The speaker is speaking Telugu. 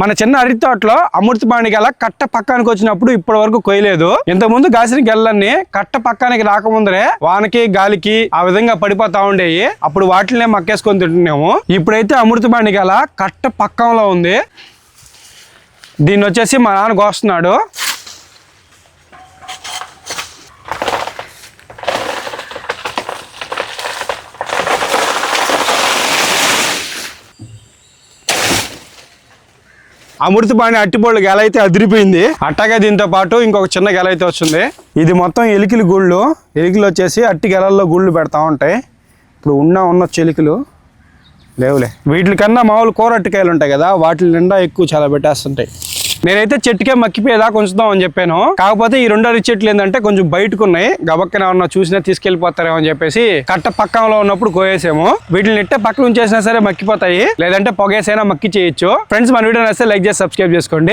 మన చిన్న అరటి తోటలో అమృతపాణి గల కట్ట పక్కానికి వచ్చినప్పుడు ఇప్పటి వరకు కొయ్యలేదు. ఇంతకుముందు కాసిన గెల్లన్నీ కట్ట పక్కానికి రాకముందరే వానకి గాలికి ఆ విధంగా పడిపోతా ఉండేవి అప్పుడు వాటినే మక్కేసుకొని తింటున్నాము. ఇప్పుడైతే అమృతపాణి గల కట్ట పక్కంలో ఉంది. దీన్ని వచ్చేసి మా నాన్న కోస్తున్నాడు. అమృతపాణి అట్టిపళ్ళు గెల అయితే అదిరిపోయింది. అట్టగా దీంతో పాటు ఇంకొక చిన్న గెల అయితే వస్తుంది ఇది మొత్తం ఎలికలు గుళ్ళు. ఎలికిలు వచ్చేసి అట్టి గెలల్లో గుళ్ళు పెడతా ఉంటాయి. ఇప్పుడు ఉన్న ఉన్న చెలికలు లేవులే. వీటికన్నా మామూలు కూర అట్టికాయలు ఉంటాయి కదా వాటి నిండా ఎక్కువ చాలా పెట్టేస్తుంటాయి. నేనైతే చెట్టుకే మక్కిపోయేదాకా ఉంచుదాం అని చెప్పాను. కాకపోతే ఈ రెండు అరటి చెట్లు ఏంటంటే కొంచెం బయటకు ఉన్నాయి గబక్కన చూసినా తీసుకెళ్ళిపోతారేమో అని చెప్పేసి కట్ట పక్కంలో ఉన్నప్పుడు కోయేసాము. వీటిని నెట్టే పక్కన ఉంచేసినా సరే మక్కిపోతాయి. లేదంటే పొగేసైనా మక్కి చేయొచ్చు. ఫ్రెండ్స్ మన వీడియో నచ్చితే లైక్ చేసి సబ్స్క్రైబ్ చేసుకోండి.